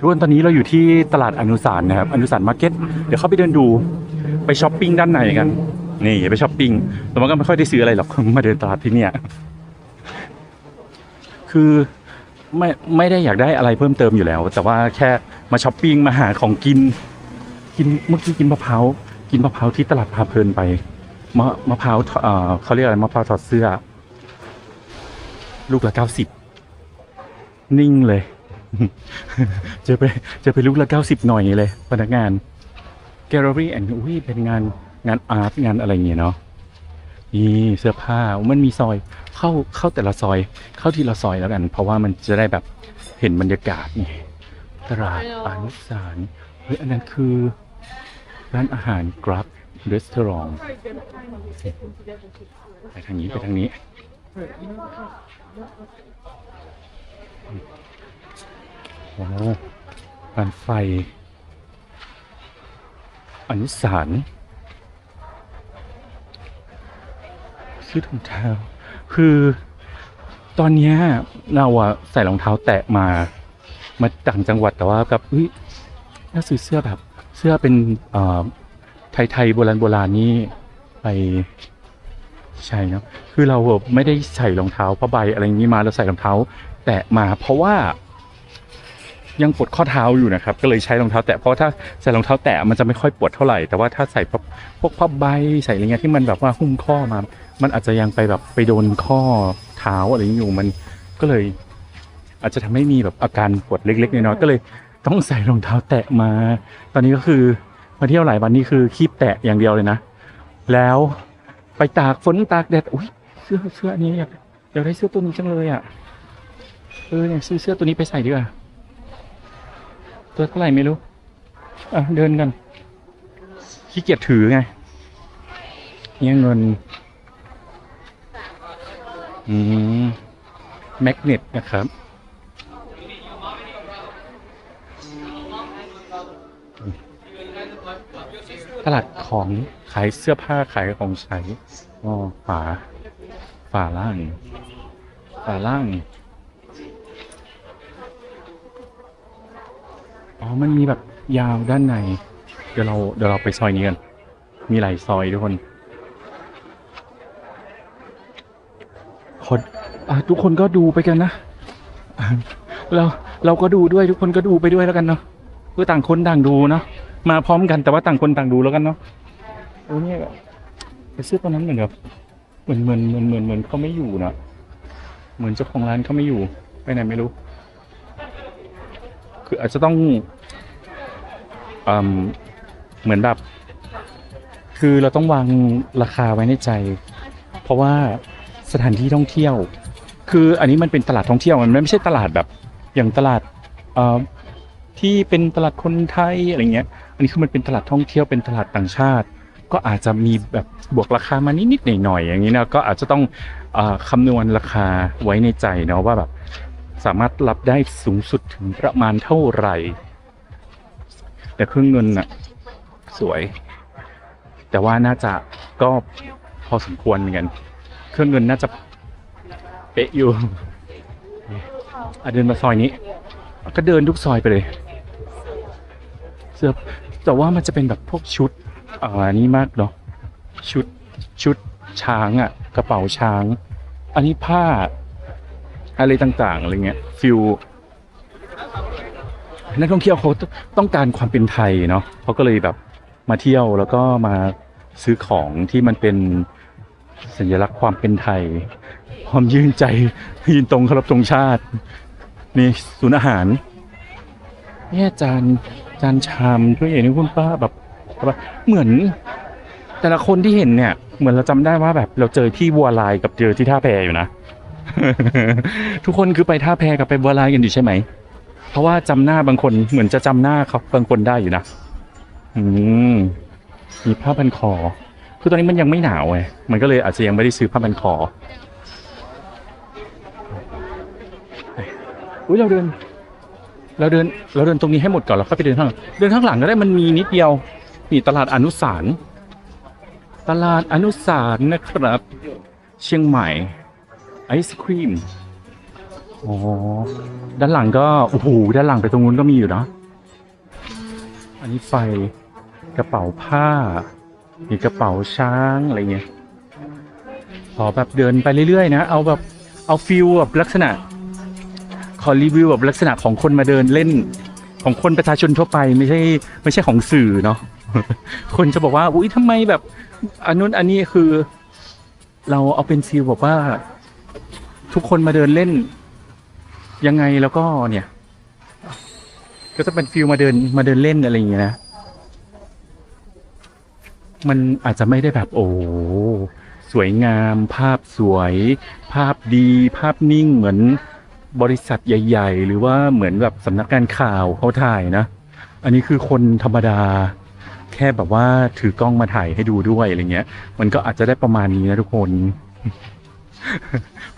ทุกคนตอนนี้เราอยู่ที่ตลาดอนุสารนะครับอนุสารมาร์เก็ตเดี๋ยวเข้าไปเดินดูไปช้อปปิ้งด้านในกัน นี่ไปช้อปปิ้งแต่ว่าก็ไม่ค่อยได้ซื้ออะไรหรอกมาเดินตลาดที่เนี่ยคือไม่ไม่ได้อยากได้อะไรเพิ่มเติมอยู่แล้ว แต่ว่าแค่มาช้อปปิ้งมาหาของกิน กินเมื่อกี้กินมะพร้าวกินมะพร้าวที่ตลาดพาเพลินไปมะมะพร้าวเอ่อเขาเรียกอะไรมะพร้าวถอดเสื้อ ลูกละเก้าสิบนิ่งเลย เจะไปเจะไปลูกละเก้าสิบหน่อยเลยพนักงานแกลเลอรี่แอนอุ้ยเป็นงานงานอาร์ตงานอะไรอย่างเงี้ยเนาะนี่เสื้อผ้ามันมีซอยเข้าเข้าแต่ละซอย เข้าทีละซอยแล้วกัน เพราะว่ามันจะได้แบบเห็นบรรยากาศไงตลาดอนุสารณ์เฮ้ยอันนั้นคือร้านอาหารกรับรีสอร์ทไปทางนี้ไปทางนี้ โอ้การไฟอนุสารณ์ซื้อถุงเท้า คือตอนเนี้ยเราอะใส่รองเท้าแตะมามาต่างจังหวัดแต่ว่ากับเฮ้ยน่าซื้อเสื้อแบบ เสื้อเป็นเอ่อไทยๆโบราณโบราณนี่ไปใช่นะคือเราแบบไม่ได้ใส่รองเท้าผ้าใบอะไรอย่างนี้มาเราใส่รองเท้า แตะมาเพราะว่า ยังปวดข้อเท้าอยู่นะครับ ก็เลยใช้รองเท้าแตะเพราะถ้าใส่รองเท้าแตะมันจะไม่ค่อยปวดเท่าไหร่แต่ว่าถ้าใส่พวกพวกผ้าใบใส่อะไรเงี้ยที่มันแบบว่าหุ้มข้อมา มันอาจจะยังไปแบบไปโดนข้อเท้าอะไรอย่างนี้อยู่มันก็เลย อาจจะทำให้มีแบบอาการปวดเล็กๆน้อยๆก็เลยต้องใส่รองเท้าแตะมา ตอนนี้ก็คือมาเที่ยวหลายวันนี่คือคีบแตะอย่างเดียวเลยนะ แล้วไปตากฝนตากแดดอุ้ยเสื้อเสื้ออนนี้อยากอยากได้เสื้อตัวนี้จังเลยอะเออเนี่ยซื้อเสื้อตัวนี้ไปใส่ดีกว่า ตัวเท่าไหร่ไม่รู้ อะ เดินกัน ขี้เกียจถือไงเนี่ยเงิน อืม แมกเนตนะครับ ตลาดของขายเสื้อผ้าขายของใช้อ๋อฝา ฝาล่าง ฝาล่าง อ๋อ มันมีแบบยาวด้านใน เดี๋ยวเราเดี๋ยวเราไปซอยนี้กัน มีหลายซอยทุกคนคนอะทุกคนก็ดูไปกันนะ เราเราก็ดูด้วยทุกคนก็ดูไปด้วยแล้วกันเนาะคือต่างคนต่างดูเนาะ มาพร้อมกันแต่ว่าต่างคนต่างดูแล้วกันเนาะ โอ้เนี่ยไปซื้อตอนนั้นเหมือนแบบเหมือนเหมือนเหมือนเหมือนเหมือนเขาไม่อยู่นะเหมือนเจ้าของร้านเขาไม่อยู่ ไปไหนไม่รู้ คืออาจจะต้อง เหมือนแบบคือเราต้องวางราคาไว้ในใจ เพราะว่าสถานที่ท่องเที่ยว คืออันนี้มันเป็นตลาดท่องเที่ยวมันไม่ใช่ตลาดแบบอย่างตลาดที่เป็นตลาดคนไทยอะไรเงี้ย อันนี้คือมันเป็นตลาดท่องเที่ยวเป็นตลาดต่างชาติ ก็อาจจะมีแบบบวกราคามานิดๆหน่อยๆอย่างนี้นะก็อาจจะต้องออคำนวณราคาไว้ในใจเนาะว่าแบบสามารถรับได้สูงสุดถึงประมาณเท่าไหร่ แต่เครื่องเงินน่ะ สวย แต่ว่าน่าจะก็พอสมควรเหมือนกัน เครื่องเงินน่าจะเป๊ะอยู่อเดินมาซอยนี้ ก็เดินทุกซอยไปเลย เสื้อแต่ว่ามันจะเป็นแบบพวกชุดอ่านี่มากเนาะชุดชุดช้างอะ่ะ กระเป๋าช้าง อันนี้ผ้า อะไรต่างๆอะไรเงี้ยฟิล นักท่องเที่ยวเขาต้องการความเป็นไทยเนาะเขาก็เลยแบบมาเที่ยวแล้วก็มาซื้อของที่มันเป็นสัญลักษณ์ความเป็นไทยพร้อมยืนใจยืนตรงเคารพธงชาตินี่ศูนย์อาหารเนี่ยจานจานชามด้วยอย่างนี้คุณป้าแบบแบบเหมือน แต่ละคนที่เห็นเนี่ย เหมือนเราจำได้ว่าแบบเราเจอที่วัวลายกับเจอที่ท่าแพอยู่นะ ทุกคนคือไปท่าแพกับไปบัวลายกันอยู่ใช่ไหม เพราะว่าจำหน้าบางคนเหมือนจะจำหน้าเขาบางคนได้อยู่นะ อืมมีผ้าพันคอ คือตอนนี้มันยังไม่หนาวไงมันก็เลยอาจจะยังไม่ได้ซื้อผ้าพันคออุ้ยเราเดิน เราเดิน เราเดินตรงนี้ให้หมดก่อนแล้วค่อยไปเดินข้างหลังเดินข้างหลังก็ได้มันมีนิดเดียวนี่ตลาดอนุสารตลาดอนุสารนะครับ เชียงใหม่ ไอศครีม อ๋อ ด้านหลังก็ โอ้โห ด้านหลังไปตรงนู้นก็มีอยู่นะ อันนี้ไฟ กระเป๋าผ้า มีกระเป๋าช้างอะไรเงี้ย ขอแบบเดินไปเรื่อยๆนะ เอาแบบ เอาฟิลแบบลักษณะ ขอรีวิวแบบลักษณะของคนมาเดินเล่น ของคนประชาชนทั่วไปไม่ใช่ไม่ใช่ของสื่อเนาะ คนจะบอกว่า อุ้ยทำไมแบบ อันนู้นอันนี้คือ เราเอาเป็นฟิลแบบว่า ทุกคนมาเดินเล่น ยังไงแล้วก็เนี่ย ก็จะเป็นฟิลมาเดินมาเดินเล่นอะไรอย่างเงี้ยนะ มันอาจจะไม่ได้แบบโอ้สวยงาม ภาพสวย ภาพดี ภาพนิ่งเหมือนบริษัทใหญ่ ๆ หรือว่าเหมือนแบบสำนักงานข่าวเขาถ่ายนะ อันนี้คือคนธรรมดา แค่แบบว่าถือกล้องมาถ่ายให้ดูด้วยอะไรเงี้ย มันก็อาจจะได้ประมาณนี้นะทุกคน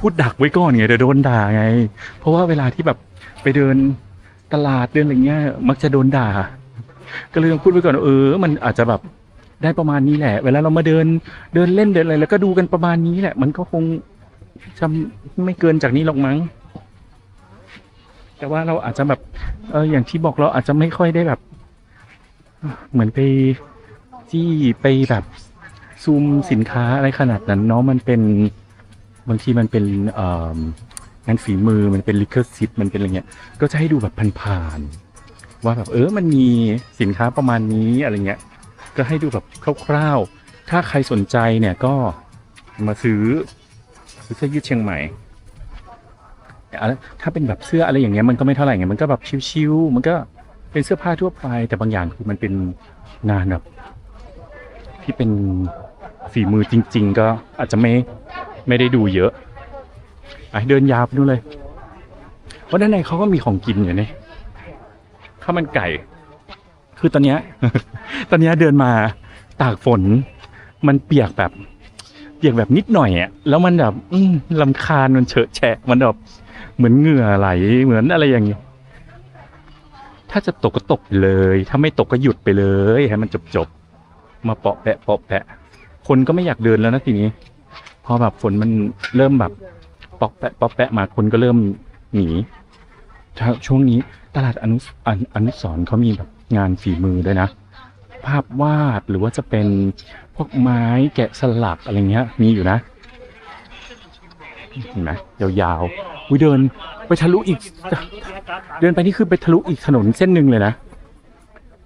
พูดดักไว้ก่อนไงเดี๋ยวโดนด่าไง เพราะว่าเวลาที่แบบไปเดินตลาดเดินอะไรเงี้ยมักจะโดนด่า ก็เลยต้องพูดไว้ก่อนเออ มันอาจจะแบบได้ประมาณนี้แหละ เวลาเรามาเดินเดินเล่นเดินอะไรแล้วก็ดูกันประมาณนี้แหละ มันก็คงจะไม่เกินจากนี้หรอกมั้ง แต่ว่าเราอาจจะแบบเอออย่างที่บอกเราอาจจะไม่ค่อยได้แบบ เหมือนไปที่ไปแบบซูมสินค้าอะไรขนาดนั้นเนาะมันเป็น บางทีมันเป็นงานฝีมือมันเป็นลิขสิทธิ์มันเป็นอะไรเงี้ย ก็จะให้ดูแบบผ่านๆว่าแบบเออมันมีสินค้าประมาณนี้อะไรเงี้ย ก็ให้ดูแบบคร่าวๆ ถ้าใครสนใจเนี่ยก็มาซื้อซื้อเสื้อยืดเชียงใหม่ถ้าเป็นแบบเสื้ออะไรอย่างเงี้ยมันก็ไม่เท่าไหร่ไงมันก็แบบชิวๆมันก็เป็นเสื้อผ้าทั่วไป แต่บางอย่างคือมันเป็นงานแบบที่เป็นฝีมือจริง ๆ ก็อาจจะไม่ ไม่ได้ดูเยอะไปเดินยาวไปนู่นเลย เพราะด้านในเขาก็มีของกินอยู่นี่ข้าวมันไก่ คือตอนเนี้ยตอนเนี้ยเดินมาตากฝน มันเปียกแบบ เปียกแบบนิดหน่อยอะแล้วมันแบบอืลำคาญมันเฉอะแฉะมันแบบเหมือนเหงื่อไหลเหมือนอะไรอย่างเงี้ยถ้าจะตกก็ตกเลย ถ้าไม่ตกก็หยุดไปเลยให้มันจบจบๆมาเปาะแปะเปาะแปะ คนก็ไม่อยากเดินแล้วนะทีนี้ พอแบบฝนมันเริ่มแบบปอกแปะปอกแปะมาคนก็เริ่มหนีช่วงนี้ตลาดอนุอนุสรเขามีแบบงานฝีมือด้วยนะ ภาพวาดหรือว่าจะเป็นพวกไม้แกะสลักอะไรเงี้ย มีอยู่นะเห็นไหมยาวๆวิเดินไปทะลุอีก เดินไปนี่คือไปทะลุอีกถนนเส้นหนึ่งเลยนะ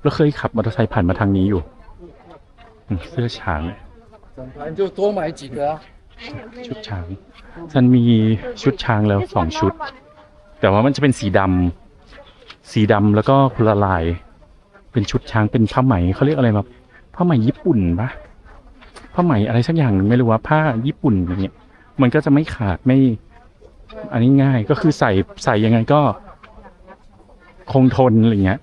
เราเคยขับมอเตอร์ไซค์ผ่านมาทางนี้อยู่เสื้อช้าง ชุดช้างฉันมีชุดช้างแล้วสองชุด แต่ว่ามันจะเป็นสีดำสีดำแล้วก็คนละลาย เป็นชุดช้างเป็นผ้าไหมเขาเรียกอะไรแบบผ้าไหมญี่ปุ่นปะผ้าไหมอะไรสักอย่างหนึ่งไม่รู้ว่าผ้าญี่ปุ่นอย่างเงี้ยมันก็จะไม่ขาดไม่อันนี้ง่ายก็คือใส่ใส่ยังไงก็คงทนอะไรเงี้ย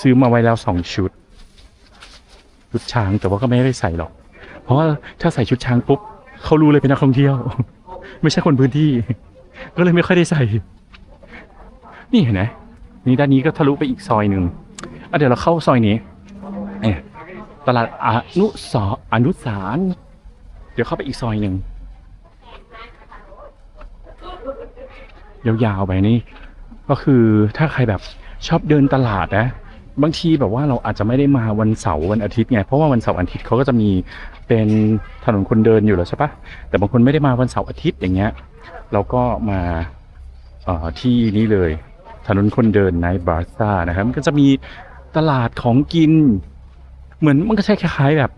ซื้อมาไว้แล้วสองชุด ชุดช้างแต่ว่าก็ไม่ได้ใส่หรอก เพราะว่าถ้าใส่ชุดช้างปุ๊บ เขารู้เลยเป็นนักท่องเที่ยว ไม่ใช่คนพื้นที่ ก็เลยไม่ค่อยได้ใส่ นี่เห็นไหมนี่ด้านนี้ก็ทะลุไปอีกซอยหนึ่งเดี๋ยวเราเข้าซอยนี้ตลาดอนุสรอนุสารเดี๋ยวเข้าไปอีกซอยหนึ่งยาวๆไปนี่ก็คือถ้าใครแบบชอบเดินตลาดนะ บางทีแบบว่าเราอาจจะไม่ได้มาวันเสาร์วันอาทิตย์ไงเพราะว่าวันเสาร์อาทิตย์เขาก็จะมีเป็นถนนคนเดินอยู่แล้วใช่ปะแต่บางคนไม่ได้มาวันเสาร์อาทิตย์อย่างเงี้ยเราก็มาที่นี่เลยถนนคนเดินไนบาร์ซ่านะครับมันก็จะมีตลาดของกิน เหมือนมันก็ใช่คล้ายๆแบบ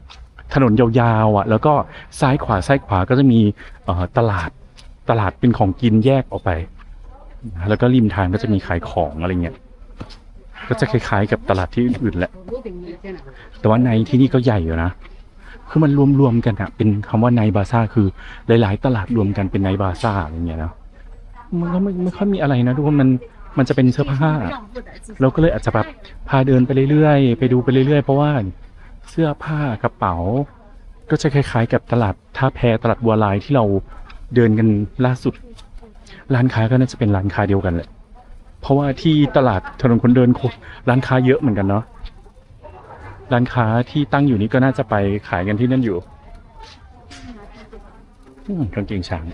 ถนนยาวๆอะ แล้วก็ซ้ายขวาซ้ายขวาก็จะมีตลาดตลาดเป็นของกินแยกออกไป แล้วก็ริมทางก็จะมีขายของอะไรเงี้ย ก็จะคล้ายๆกับตลาดที่อื่นแหละ แต่ว่าในที่นี่ก็ใหญ่อยู่นะ คือมันรวมๆกันอะเป็นคำว่าไนบาซ่าคือหลาย ๆ ตลาดรวมกันเป็นไนบาซ่าอะไรเงี้ยนะมันก็ไม่ไม่ค่อยมีอะไรนะทุกคนมันมันจะเป็นเสื้อผ้า เราก็เลยอาจจะแบบพาเดินไปเรื่อยๆ ไปดูไปเรื่อยๆ เพราะว่าเสื้อผ้ากระเป๋า ก็จะคล้ายๆ กับตลาดท่าแพตลาดบัวลายที่เราเดินกันล่าสุด ร้านค้าก็น่าจะเป็นร้านค้าเดียวกันแหละ เพราะว่าที่ตลาดถนนคนเดินโคร้านค้าเยอะเหมือนกันเนาะร้านค้าที่ตั้งอยู่นี้ก็น่าจะไปขายกันที่นั่นอยู่อืมกางเกงช้าง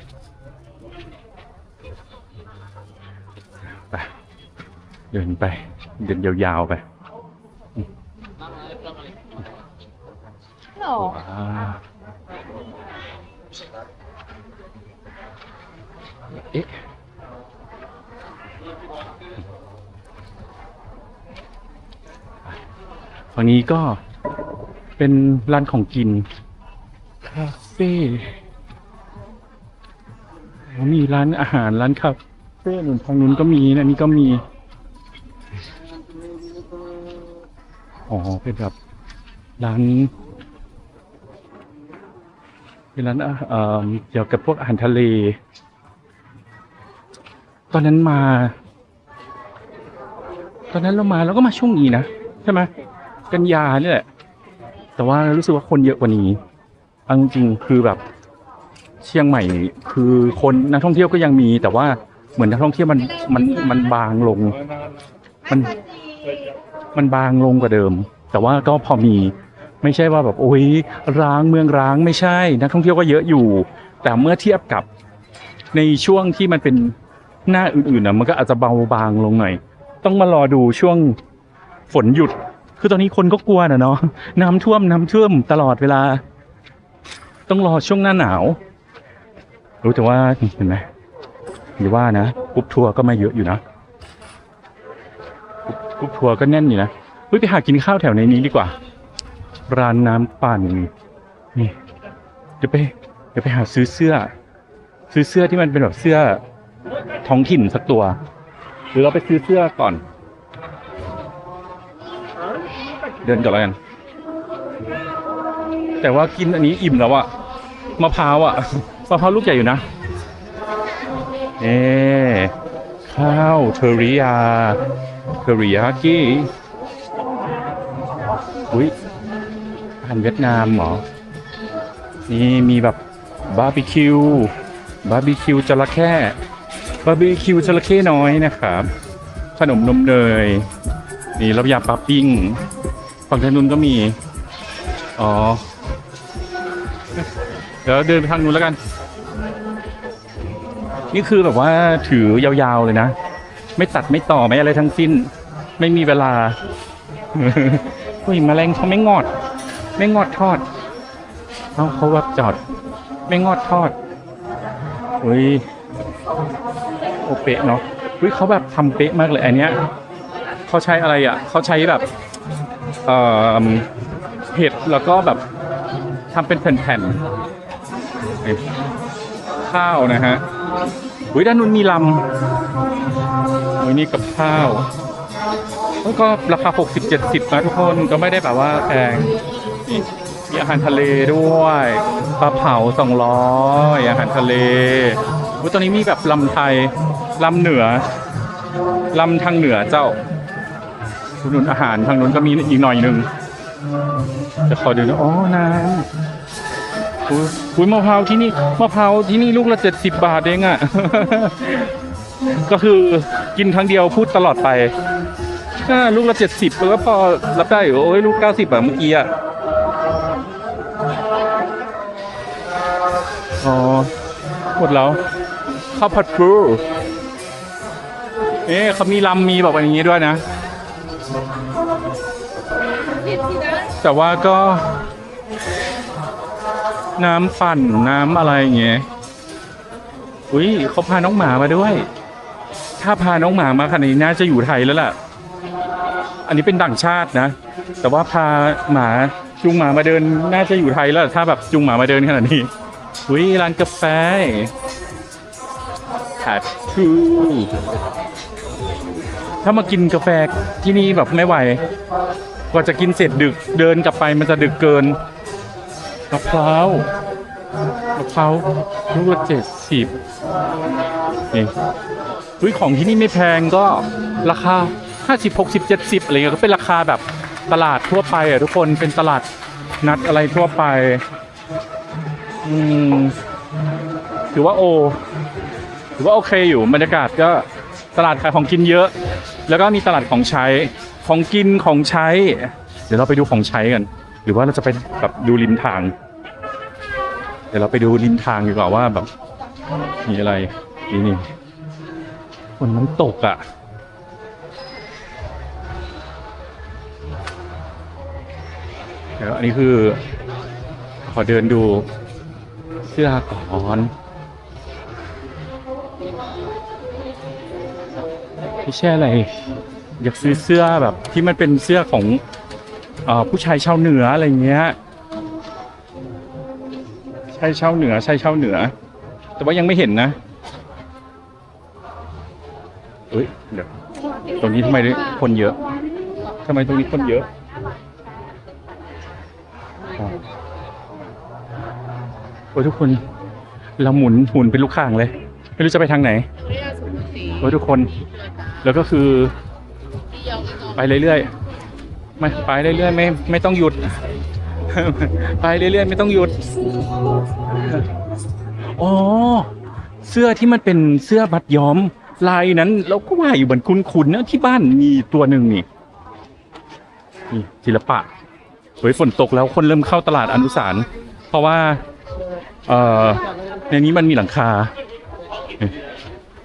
เดินไป เดินยาวๆไปหรอว้าวเอ๊ะ ฝั่งนี้ก็เป็นร้านของกิน คาเฟ่แล้วมีร้านอาหารร้านคาเฟ่หนุนทางนู้นก็มีนะนี่ก็มี อ๋อ เป็นแบบร้าน เป็นร้านอาเอ่อเกี่ยวกับพวกอาหารทะเล ตอนนั้นมา ตอนนั้นเรามาเราก็มาช่วงนี้นะ ใช่ไหม กันยาเนี่ยแหละแต่ว่ารู้สึกว่าคนเยอะกว่านี้เอาจริงๆคือแบบเชียงใหม่คือคนนักท่องเที่ยวก็ยังมี แต่ว่าเหมือนนักท่องเที่ยวมันมันมันบางลง มันมันบางลงกว่าเดิม แต่ว่าก็พอมีไม่ใช่ว่าแบบโอ้ยร้างเมืองร้างไม่ใช่ นักท่องเที่ยวก็เยอะอยู่ แต่เมื่อเทียบกับในช่วงที่มันเป็นหน้าอื่นๆนะมันก็อาจจะเบาบางลงหน่อย ต้องมารอดูช่วงฝนหยุด คือตอนนี้คนก็กลัวนะเนาะน้ำท่วมน้ำท่วมตลอดเวลา ต้องรอช่วงหน้าหนาว รู้แต่ว่าเห็นไหมหรือว่านะกรุ๊ปทัวร์ก็มาเยอะอยู่นะกรุ๊ปทัวร์ก็แน่นอยู่นะเฮ้ยไปหากินข้าวแถวในนี้ดีกว่า ร้านน้ำปั่นนี่เดี๋ยวไปเดี๋ยวไปหาซื้อเสื้อ ซื้อเสื้อที่มันเป็นแบบเสื้อท้องถิ่นสักตัว หรือเราไปซื้อเสื้อก่อน เดินก่อนแล้วกัน แต่ว่ากินอันนี้อิ่มแล้วอะมะพร้าวอะมะพร้าวลูกใหญ่อยู่นะเอ๊ข้าวเทอริยาเทอริยากิอุ้ยอาหารเวียดนามเหรอ นี่มีแบบบาร์บีคิว บาร์บีคิวจระเข้บาร์บีคิวจระเข้น้อยนะครับ ขนมนมเนยนี่รับยาปลาปิ้ง ฝั่งทางนู้นก็มี อ๋อ เดี๋ยวเดินไปทางนู้นแล้วกัน นี่คือแบบว่าถือยาวๆเลยนะ ไม่ตัดไม่ต่อไม่อะไรทั้งสิ้น ไม่มีเวลาเฮ้ยแมลงเขาไม่งอด ไม่งอดทอดเขาเขาแบบจอด ไม่งอดทอดเฮ้ยโอเปะเนาะเฮ้ยเขาแบบทำเป๊ะมากเลยอันเนี้ยเขาใช้อะไรอะเขาใช้แบบ เห็ดแล้วก็แบบทำเป็นแผ่นๆข้าวนะฮะอุ้ยด้านนู้นมีลำอุ้ยนี่กับข้าวแล้วก็ราคา 60 70 นะทุกคนก็ไม่ได้แบบว่าแพงนี่มีอาหารทะเลด้วยปลาเผา 200 อาหารทะเลอุ้ยตอนนี้มีแบบลำไทยลำเหนือลำทางเหนือเจ้า อุดหนุนอาหารทางนู้นก็มีอีกหน่อยหนึ่งจะขอดูนะอ๋อน้ำอุ้ยมะพร้าวที่นี่มะพร้าวที่นี่ลูกละเจ็ดสิบบาทเองอะ ก็คือกินครั้งเดียวพูดตลอดไปอ่าลูกละเจ็ดสิบแล้วพอรับได้อยู่โอ้ยลูกเก้าสิบอะเมื่อกี้อะอ๋อหมดแล้วข้าวผัดปูเอ๊ะเขามีลำมีแบบอย่างนี้ด้วยนะ แต่ว่าก็ น้ำปั่นน้ำอะไรอย่างเงี้ยอุ้ยเขาพาน้องหมามาด้วย ถ้าพาน้องหมามาขนาดนี้น่าจะอยู่ไทยแล้วล่ะ อันนี้เป็นต่างชาตินะ แต่ว่าพาหมาจูงหมามาเดินน่าจะอยู่ไทยแล้วถ้าแบบจูงหมามาเดินขนาดนี้อุ้ยร้านกาแฟขาดทูถ้ามากินกาแฟที่นี่แบบไม่ไหว กว่าจะกินเสร็จดึกเดินกลับไปมันจะดึกเกินมะพร้าวมะพร้าวลูกละเจ็ดสิบนี่ฮ้ยของที่นี่ไม่แพงก็ราคาห้าสิบหกสิบเจ็ดสิบอะไรเงี้ยก็เป็นราคาแบบตลาดทั่วไปอะทุกคนเป็นตลาดนัดอะไรทั่วไป อืมถือว่าโอถือว่าโอเคอยู่บรรยากาศก็ตลาดขายของกินเยอะ แล้วก็มีตลาดของใช้ ของกินของใช้ เดี๋ยวเราไปดูของใช้กัน หรือว่าเราจะไปแบบดูริมทาง เดี๋ยวเราไปดูริมทางดีกว่าว่าแบบมีอะไรนี่นี่ฝนน้ำตกอะเดี๋ยวอันนี้คือ ขอเดินดูเสื้อก่อนพี่แช่อะไร อยากซื้อเสื้อแบบที่มันเป็นเสื้อของอผู้ชายชาวเหนืออะไรเงี้ยชายชาวเหนือชายชาวเหนือ แต่ว่ายังไม่เห็นนะเอ้ยเดี๋ยวตรงนี้ทำไมคนเยอะทำไมตรงนี้คนเยอะโอ้ยทุกคนเราหมุนหมุนเป็นลูกข่างเลย ไม่รู้จะไปทางไหนโอ้ยทุกคน แล้วก็คือ ไปเรื่อยๆไม่ไปเรื่อยๆไม่ไม่ต้องหยุด ไปเรื่อยๆไม่ต้องหยุดอ๋อเสื้อที่มันเป็นเสื้อบัดย้อมลายนั้น เราก็ว่าอยู่เหมือนคุ้นๆนะที่บ้านมีตัวหนึ่งนี่นี่ศิลปะเฮ้ยฝนตกแล้วคนเริ่มเข้าตลาดอนุสารเพราะว่าเอ่อในนี้มันมีหลังคา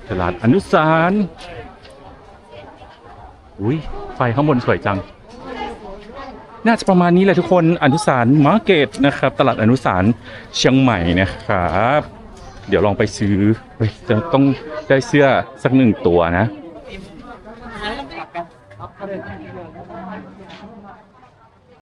ตลาดอนุสารอุ้ย ไฟข้างบนสวยจัง น่าจะประมาณนี้แหละทุกคนอนุสารมาร์เก็ตนะครับ ตลาดอนุสารเชียงใหม่นะครับ เดี๋ยวลองไปซื้อจะต้องได้เสื้อสักหนึ่งตัวนะ